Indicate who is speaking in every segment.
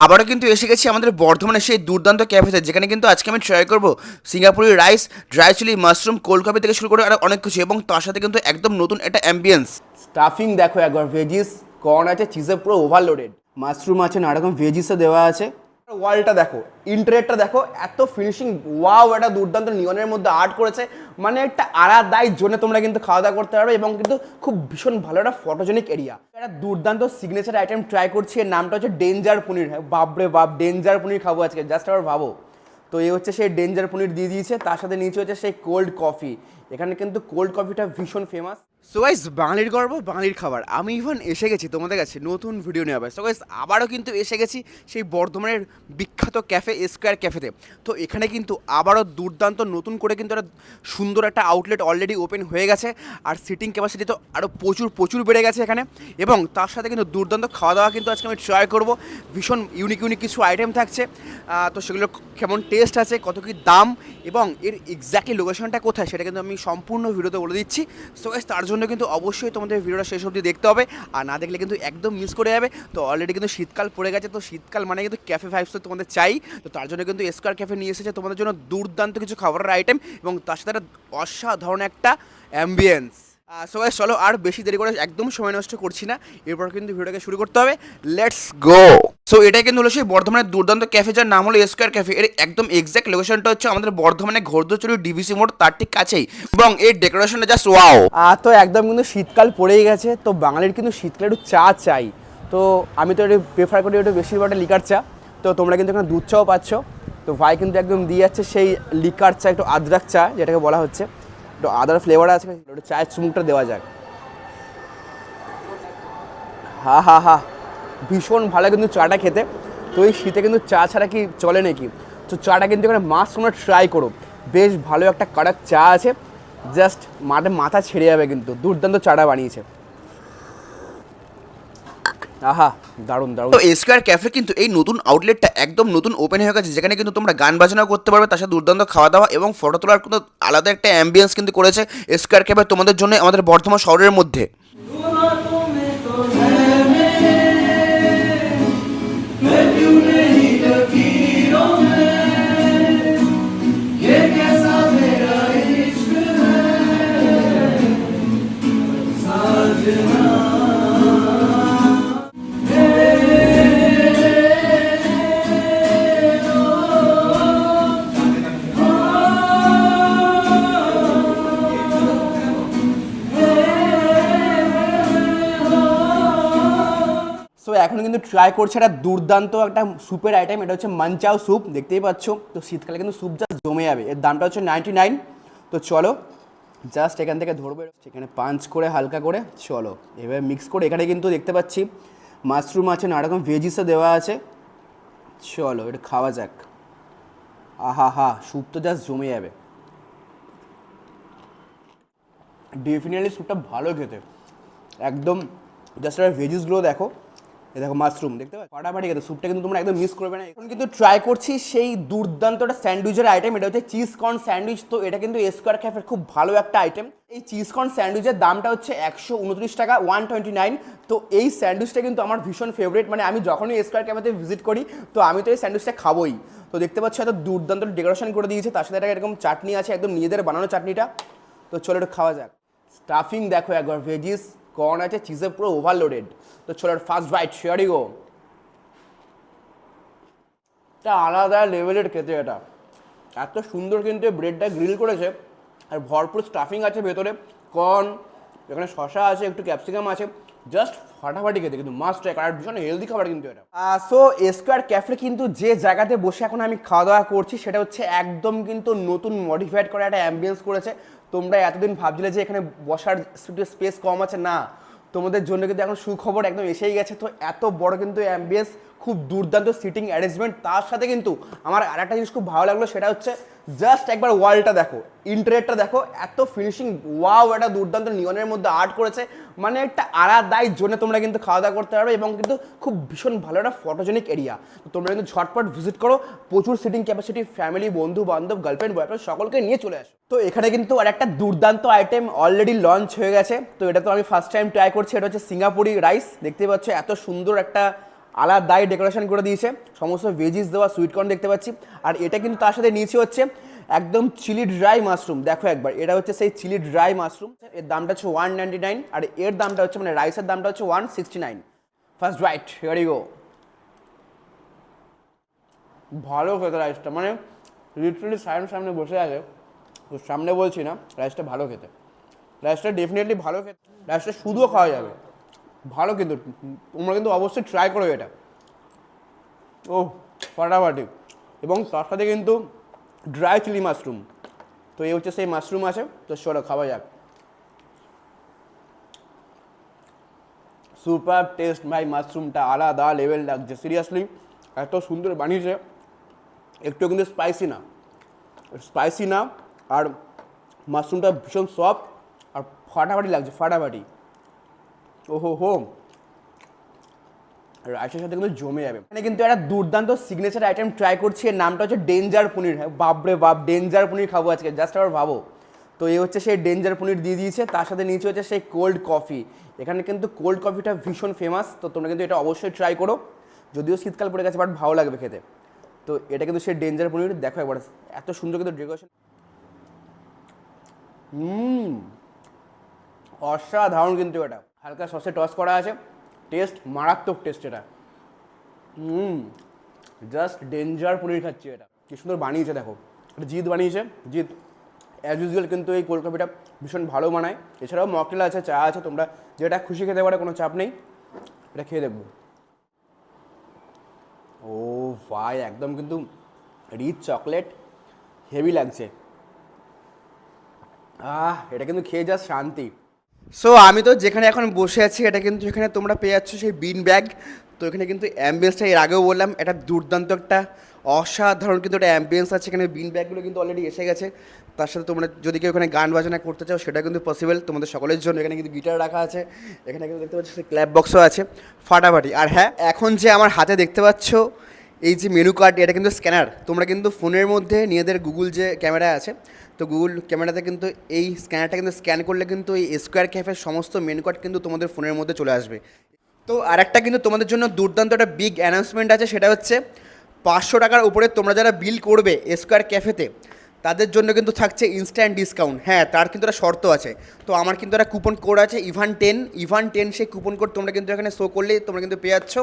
Speaker 1: আবারও কিন্তু এসে গেছি আমাদের বর্ধমানের সেই দুর্দান্ত ক্যাফেতে, যেখানে কিন্তু আজকে আমি ট্রাই করব Singapuri rice dry chilli mushroom cold থেকে শুরু করে আরও অনেক কিছু এবং তার সাথে কিন্তু একদম নতুন একটা অ্যাম্বিয়েন্স
Speaker 2: স্টাফিং দেখো একবার ভেজিস কর্ন আছে চিজে পুরো ওভারলোডেড মাশরুম আছে নানা রকম ভেজিসও দেওয়া আছে। ওয়ালটা দেখো ইন্টারেটটা দেখো, এত ফিনিশিং ওয়াও একটা দুর্দান্ত নিয়নের মধ্যে আর্ট করেছে। মানে একটা আলাদাই জোনে তোমরা কিন্তু খাওয়া দাওয়া করতে পারবে এবং কিন্তু খুব ভীষণ ভালো একটা ফটোজেনিক এরিয়া একটা দুর্দান্ত সিগনেচার আইটেম ট্রাই করছি, এর নামটা হচ্ছে ডেঞ্জার পনির হ্যাঁ বাপরে বাপ ডেঞ্জার পনির খাব আজকে জাস্ট আবার ভাবো। তো এই হচ্ছে সেই ডেঞ্জার পনির দিয়ে দিয়েছে, তার সাথে নিচে হচ্ছে সেই কোল্ড কফি এখানে কিন্তু কোল্ড কফিটা ভীষণ ফেমাস
Speaker 1: সো গাইস বাঙালির গর্ব, বাঙালির খাবার। আমি ইভান, এসে গেছি তোমাদের কাছে নতুন ভিডিও নিয়ে আবার সো গাইস আবারও কিন্তু এসে গেছি সেই বর্ধমানের বিখ্যাত ক্যাফে স্কোয়ার ক্যাফেতে তো এখানে কিন্তু আবারও দুর্দান্ত নতুন করে কিন্তু একটা সুন্দর একটা আউটলেট অলরেডি ওপেন হয়ে গেছে। আর সিটিং ক্যাপাসিটি তো আরও প্রচুর প্রচুর বেড়ে গেছে এখানে। এবং তার সাথে কিন্তু দুর্দান্ত খাওয়া দাওয়া কিন্তু আজকে আমি ট্রাই করব। ভীষণ ইউনিক ইউনিক কিছু আইটেম থাকছে। তো সেগুলো কেমন টেস্ট আছে, কত কী দাম, এবং এর এক্স্যাক্টলি লোকেশনটা কোথায়, সেটা কিন্তু আমি সম্পূর্ণ ভিডিওতে বলে দিচ্ছি। সো গাইস তার জন্য কিন্তু অবশ্যই তোমাদের ভিডিওটা শেষ অবধি দেখতে হবে। আর না দেখলে কিন্তু একদম মিস করে যাবে। তো অলরেডি কিন্তু শীতকাল পড়ে গেছে, তো শীতকাল মানে কিন্তু ক্যাফে ফাইভস তো তোমাদের চাই। তো তার জন্য কিন্তু স্কোয়ার ক্যাফে নিয়ে এসেছে তোমাদের জন্য দুর্দান্ত কিছু খাবারের আইটেম এবং তার সাথে একটা অসাধারণ একটা অ্যাম্বিয়েন্স সবাই চলো আর বেশি দেরি করে একদম সময় নষ্ট করছি না। এরপর কিন্তু ভিডিওটাকে শুরু করতে হবে। লেটস গো সো এটাই কিন্তু হলো সেই বর্ধমানের দুর্দান্ত ক্যাফে যার নাম হলো স্কোয়ার ক্যাফে এর একদম এক্স্যাক্ট লোকেশনটা হচ্ছে আমাদের বর্ধমানে ঘোরদচুরি ডিভিসি মোড়, তার ঠিক কাছেই। এবং এর ডেকোরেশনটা জাস্ট ওয়াও
Speaker 2: তো একদম কিন্তু শীতকাল পড়েই গেছে, তো বাঙালির কিন্তু শীতকালে একটু চা চাই। তো আমি তো একটু প্রেফার করি একটু বেশিরভাগটা লিকার চা। তো তোমরা কিন্তু এখানে দুধ চাও পাচ্ছ। তো ভাই কিন্তু একদম দিয়ে যাচ্ছে সেই লিকার চা, একটু আদ্রাক চা, যেটাকে বলা হচ্ছে। একটু আদার ফ্লেভার আছে, একটু চায়ের চুমুকটা দেওয়া যাক। হা হা হা। ভীষণ ভালো কিন্তু চাটা খেতে। তো এই শীতে কিন্তু চা ছাড়া কি চলে নাকি? তো চাটা কিন্তু এখানে মাছ তোমরা ট্রাই করো। বেশ ভালো একটা কাড়াক চা আছে। জাস্ট মাঠে মাথা ছেড়ে যাবে কিন্তু। দুর্দান্ত চাটা বানিয়েছে। আহা, দারুণ দারুণ।
Speaker 1: তো স্কোয়ার ক্যাফে কিন্তু এই নতুন আউটলেটটা একদম নতুন ওপেন হয়ে গেছে, যেখানে কিন্তু তোমরা গান বাজনাও করতে পারবে, তার সাথে দুর্দান্ত খাওয়া দাওয়া এবং ফটো তোলার কিন্তু আলাদা একটা অ্যাম্বিয়েন্স কিন্তু করেছে স্কোয়ার ক্যাফে তোমাদের জন্য, আমাদের বর্ধমান শহরের মধ্যে।
Speaker 2: এখন কিন্তু ট্রাই করছে একটা দুর্দান্ত একটা স্যুপের আইটেম এটা হচ্ছে মানচাও স্যুপ দেখতেই পাচ্ছ। তো শীতকালে কিন্তু স্যুপ জাস্ট জমে যাবে। এর দামটা হচ্ছে নাইনটি নাইন তো চলো জাস্ট এখান থেকে ধরবে, এখানে পাঞ্চ করে, হালকা করে, চলো। এভাবে মিক্স করে এখানে কিন্তু দেখতে পাচ্ছি মাশরুম আছে, নানা রকম ভেজিসও দেওয়া আছে। চলো, এটা খাওয়া যাক। আহা হা স্যুপ তো জাস্ট জমে যাবে। ডেফিনেটলি স্যুপটা ভালো খেতে। একদম জাস্ট ভেজিসগুলো দেখো। দেখো মাশরুম দেখতে পাচ্ছ? ফাটাফাটি খেতে স্যুপটা কিন্তু তোমরা একদম মিস করবে না। এখন কিন্তু ট্রাই করছি সেই দুর্দান্ত একটা স্যান্ডউইচের আইটেম এটা হচ্ছে চিজ কর্ন স্যান্ডউইচ তো এটা কিন্তু স্কোয়ার ক্যাফের খুব ভালো একটা আইটেম এই চিজ কর্ন স্যান্ডউইচের দামটা হচ্ছে একশো উনত্রিশ টাকা ওয়ান টোয়েন্টি নাইন তো এই স্যান্ডউইচটা কিন্তু আমার ভীষণ ফেভারিট মানে আমি যখনই স্কোয়ার ক্যাফেতে ভিজিট করি, তো আমি তো এই স্যান্ডউইচটা খাবোই। তো দেখতে পাচ্ছ এত দুর্দান্ত ডেকোরেশন করে দিয়েছে। তার সাথে একটা এরকম চাটনি আছে, একদম নিজেদের বানানো চাটনিটা। তো চলো একটু খাওয়া যাক। স্টাফিং দেখো একবার ভেজিস কর্ন আছে চিজে পুরো ওভারলোডেড তো চলো ফার্স্ট বাইট শেয়ারি গো এটা আলাদা লেভেলের খেতে এটা। এত সুন্দর কিন্তু ব্রেডটা গ্রিল করেছে। আর ভরপুর স্টাফিং আছে ভেতরে। কর্ন এখানে শশা আছে, একটু ক্যাপসিকাম আছে। জাস্ট ফাটাফাটি খেতে, কিন্তু মাস্ট ট্রাই আর ভীষণ হেলদি খাবার কিন্তু এটা। সো স্কোয়ার ক্যাফে কিন্তু যে জায়গাতে বসে এখন আমি খাওয়া দাওয়া করছি, সেটা হচ্ছে একদম কিন্তু নতুন মডিফাইড করা একটা অ্যাম্বিয়েন্স করেছে। তোমরা এতদিন ভাবছিলে যে এখানে বসার স্পেস কম আছে। না, তোমাদের জন্য কিন্তু এখন সুখবর একদম এসেই গেছে। তো এত বড় কিন্তু অ্যাম্বিয়েন্স খুব দুর্দান্ত সিটিং অ্যারেঞ্জমেন্ট তার সাথে কিন্তু আমার আর একটা জিনিস খুব ভালো লাগল, সেটা হচ্ছে জাস্ট একবার ওয়ালটা দেখো ইন্টারেটটা দেখো, এত ফিনিশিং ওয়াও একটা দুর্দান্ত নিয়নের মধ্যে আর্ট করেছে। মানে একটা আলাদাই জন্য তোমরা কিন্তু খাওয়া দাওয়া করতে পারবে এবং কিন্তু খুব ভীষণ ভালো একটা ফটোজেনিক এরিয়া তোমরা কিন্তু ঝটপট ভিজিট করো, প্রচুর সিটিং ক্যাপাসিটি ফ্যামিলি বন্ধু, বান্ধব গার্লফ্রেন্ড বয়ফ্রেন্ড সকলকে নিয়ে চলে আসো। তো এখানে কিন্তু আর একটা দুর্দান্ত আইটেম অলরেডি লঞ্চ হয়ে গেছে। তো এটা তো আমি ফার্স্ট টাইম ট্রাই করছি, এটা হচ্ছে সিঙ্গাপুরি রাইস দেখতে পাচ্ছ এত সুন্দর একটা আলাদাই ডেকোরেশন করে দিয়েছে। সমস্ত ভেজিস দেওয়া সুইটকর্ন দেখতে পাচ্ছি। আর এটা কিন্তু তার সাথে নিচে হচ্ছে একদম চিলি ড্রাই মাশরুম দেখো একবার, এটা হচ্ছে সেই চিলি ড্রাই মাশরুম এর দামটা হচ্ছে ওয়ান নাইনটি নাইন আর এর দামটা হচ্ছে মানে রাইসের দামটা হচ্ছে one sixty nine first right here go ভালো খেতে রাইসটা মানে লিটারালি সামনে সামনে বসে আছে। তো সামনে বলছি না রাইসটা ভালো খেতে। রাইসটা ডেফিনেটলি ভালো খেতে। রাইসটা শুধুও খাওয়া যাবে। ভালো কিন্তু, তোমরা কিন্তু অবশ্যই ট্রাই করো এটা। ও ফাটাফাটি। এবং তার সাথে কিন্তু ড্রাই চিলি মাশরুম তো এই হচ্ছে সেই মাশরুম আছে, তো চলো খাওয়া যাক। সুপার টেস্ট ভাই মাশরুমটা আলাদা লেভেল লাগছে সিরিয়াসলি এত সুন্দর বানিয়েছে। একটু কিন্তু স্পাইসি না। স্পাইসি না, আর মাশরুমটা ভীষণ সফট আর ফাটাফাটি লাগছে, ফাটাফাটি। ওহো, হো। রাইসের সাথে কিন্তু জমে যাবে। এখানে কিন্তু একটা দুর্দান্ত সিগনেচার আইটেম ট্রাই করছি। এর নামটা হচ্ছে ডেঞ্জার পনির হ্যাঁ বাপরে বাপ ডেঞ্জার পনির খাব আজকে জাস্ট আবার ভাবো। তো এই হচ্ছে সেই ডেঞ্জার পনির দিয়ে দিয়েছে। তার সাথে নিচে হচ্ছে সেই কোল্ড কফি এখানে কিন্তু কোল্ড কফিটা ভীষণ ফেমাস তো তোমরা কিন্তু এটা অবশ্যই ট্রাই করো। যদিও শীতকাল পড়ে গেছে বাট ভালো লাগবে খেতে। তো এটা কিন্তু সেই ডেঞ্জার পনির দেখো একবার, এত সুন্দর কিন্তু ডেকোরেশন হুম, অসাধারণ কিন্তু এটা। হালকা সসে টস করা আছে। টেস্ট মারাত্মক টেস্ট এটা। হুম জাস্ট ডেঞ্জার পনির খাচ্ছি এটা। কি সুন্দর বানিয়েছে দেখো। এটা জিৎ বানিয়েছে। জিৎ অ্যাজ ইউজুয়াল কিন্তু এই কোল্ড কফিটা ভীষণ ভালো বানায়। এছাড়াও মকটেল আছে, চা আছে, তোমরা যেটা খুশি খেতে পারে, কোনো চাপ নেই। এটা খেয়ে দেখব। ও ভাই, একদম কিন্তু রিচ চকলেট হেভি লাগছে। আহ, এটা কিন্তু খেয়ে যা শান্তি।
Speaker 1: সো আমি তো যেখানে এখন বসে আছি, এটা কিন্তু এখানে তোমরা পেয়ে যাচ্ছ সেই বিন ব্যাগ তো এখানে কিন্তু অ্যাম্বিয়েন্সটা এর আগেও বললাম, এটা দুর্দান্ত একটা অসাধারণ কিন্তু একটা অ্যাম্বিয়েন্স আছে। এখানে বিন ব্যাগগুলো কিন্তু অলরেডি এসে গেছে। তার সাথে তোমরা যদি কেউ এখানে গান বাজনা করতে চাও, সেটা কিন্তু পসিবল তোমাদের সকলের জন্য এখানে কিন্তু গিটার রাখা আছে। এখানে কিন্তু দেখতে পাচ্ছ ক্ল্যাব বক্সও আছে। ফাটাফাটি। আর হ্যাঁ এখন যে আমার হাতে দেখতে পাচ্ছ এই যে মেনু কার্ড এটা কিন্তু স্ক্যানার তোমরা কিন্তু ফোনের মধ্যে নিজেদের গুগল যে ক্যামেরা আছে, তো গুগল ক্যামেরাতে কিন্তু এই স্ক্যানারটা কিন্তু স্ক্যান করলে কিন্তু এই স্কোয়ার ক্যাফের সমস্ত মেনু কার্ড কিন্তু তোমাদের ফোনের মধ্যে চলে আসবে। তো আরেকটা কিন্তু তোমাদের জন্য দুর্দান্ত একটা বিগ অ্যানাউন্সমেন্ট আছে, সেটা হচ্ছে পাঁচশো টাকার উপরে তোমরা যারা বিল করবে স্কোয়ার ক্যাফেতে তাদের জন্য কিন্তু থাকছে ইনস্ট্যান্ট ডিসকাউন্ট হ্যাঁ তার কিন্তু একটা শর্ত আছে। তো আমার কিন্তু একটা কুপন কোড আছে ইভান টেন ইভান টেন সেই কুপন কোড তোমরা কিন্তু এখানে শো করলে, তোমরা কিন্তু পেয়ে যাচ্ছ।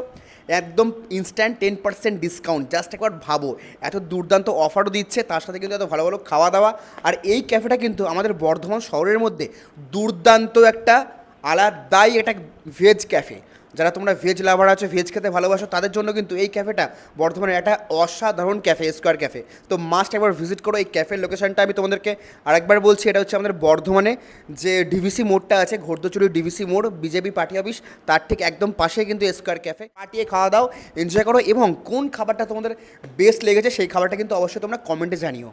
Speaker 1: একদম instant ten percent discount just একবার ভাবো, এত দুর্দান্ত অফারও দিচ্ছে, তার সাথে কিন্তু এত ভালো ভালো খাওয়া দাওয়া আর এই ক্যাফেটা কিন্তু আমাদের বর্ধমান শহরের মধ্যে দুর্দান্ত একটা আলাদাই একটা ভেজ ক্যাফে যারা তোমরা ভেজ লাভার আছো ভেজ খেতে ভালোবাসো, তাদের জন্য কিন্তু এই ক্যাফেটা বর্ধমানের একটা অসাধারণ ক্যাফে স্কোয়ার ক্যাফে তো মাস্ট একবার ভিজিট করো এই ক্যাফের লোকেশনটা আমি তোমাদেরকে আরেকবার বলছি, এটা হচ্ছে আমাদের বর্ধমানে যে ডিভিসি মোড়টা আছে, ঘোরদচুরি ডিভিসি মোড় বিজেপি পার্টি অফিস, তার ঠিক একদম পাশে কিন্তু স্কোয়ার ক্যাফে পাঠিয়ে খাওয়া দাও এনজয় করো এবং কোন খাবারটা তোমাদের বেস্ট লেগেছে, সেই খাবারটা কিন্তু অবশ্যই তোমরা কমেন্টে জানিও।